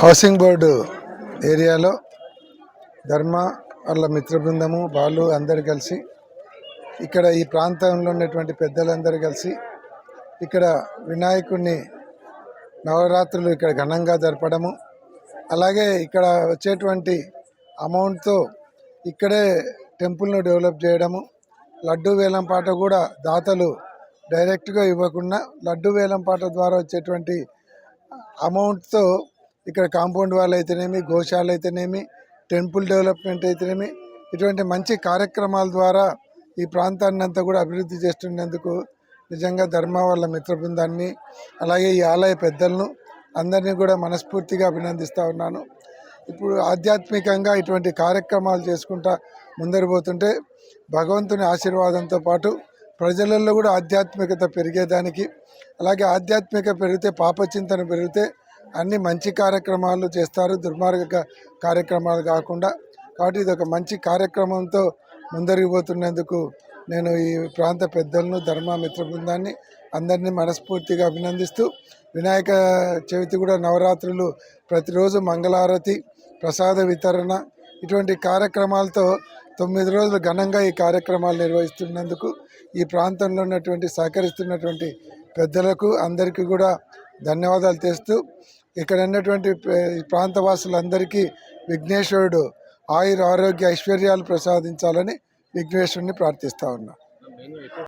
Housing board ఏరియాలో ధర్మ వాళ్ళ మిత్ర బృందము వాళ్ళు అందరు కలిసి ఇక్కడ ఈ ప్రాంతంలో ఉన్నటువంటి పెద్దలందరూ కలిసి ఇక్కడ వినాయకుడిని నవరాత్రులు ఇక్కడ ఘనంగా జరపడము. అలాగే ఇక్కడ వచ్చేటువంటి అమౌంట్తో ఇక్కడే టెంపుల్ను డెవలప్ చేయడము. లడ్డు వేలం పాట కూడా దాతలు డైరెక్ట్గా ఇవ్వకుండా లడ్డు వేలం పాట ద్వారా వచ్చేటువంటి అమౌంట్తో ఇక్కడ కాంపౌండ్ వాళ్ళు అయితేనేమి గోశాల అయితేనేమి టెంపుల్ డెవలప్మెంట్ అయితేనేమి ఇటువంటి మంచి కార్యక్రమాల ద్వారా ఈ ప్రాంతాన్ని అంతా కూడా అభివృద్ధి చేస్తున్నందుకు నిజంగా ధర్మ వాళ్ళ మిత్ర బృందాన్ని అలాగే ఈ ఆలయ పెద్దలను అందరినీ కూడా మనస్ఫూర్తిగా అభినందిస్తూ ఉన్నాను. ఇప్పుడు ఆధ్యాత్మికంగా ఇటువంటి కార్యక్రమాలు చేసుకుంటా ముందరు పోతుంటే భగవంతుని ఆశీర్వాదంతో పాటు ప్రజలలో కూడా ఆధ్యాత్మికత పెరిగేదానికి అలాగే ఆధ్యాత్మిక పెరిగితే పాపచింతన పెరిగితే అన్ని మంచి కార్యక్రమాలు చేస్తారు. దుర్మార్గ కార్యక్రమాలు కాకుండా కాబట్టి ఇది ఒక మంచి కార్యక్రమంతో ముందరిగిపోతున్నందుకు నేను ఈ ప్రాంత పెద్దలను ధర్మ మిత్ర బృందాన్ని అందరినీ మనస్ఫూర్తిగా అభినందిస్తూ వినాయక చవితి కూడా నవరాత్రులు ప్రతిరోజు మంగళారతి ప్రసాద వితరణ ఇటువంటి కార్యక్రమాలతో తొమ్మిది రోజులు ఘనంగా ఈ కార్యక్రమాలు నిర్వహిస్తున్నందుకు ఈ ప్రాంతంలో ఉన్నటువంటి సహకరిస్తున్నటువంటి పెద్దలకు అందరికీ కూడా ధన్యవాదాలు తెస్తూ ఇక్కడ ఉన్నటువంటి ప్రాంతవాసులందరికీ విఘ్నేశ్వరుడు ఆయుర ఆరోగ్య ఐశ్వర్యాలు ప్రసాదించాలని విఘ్నేశ్వరుని ప్రార్థిస్తా ఉన్నా.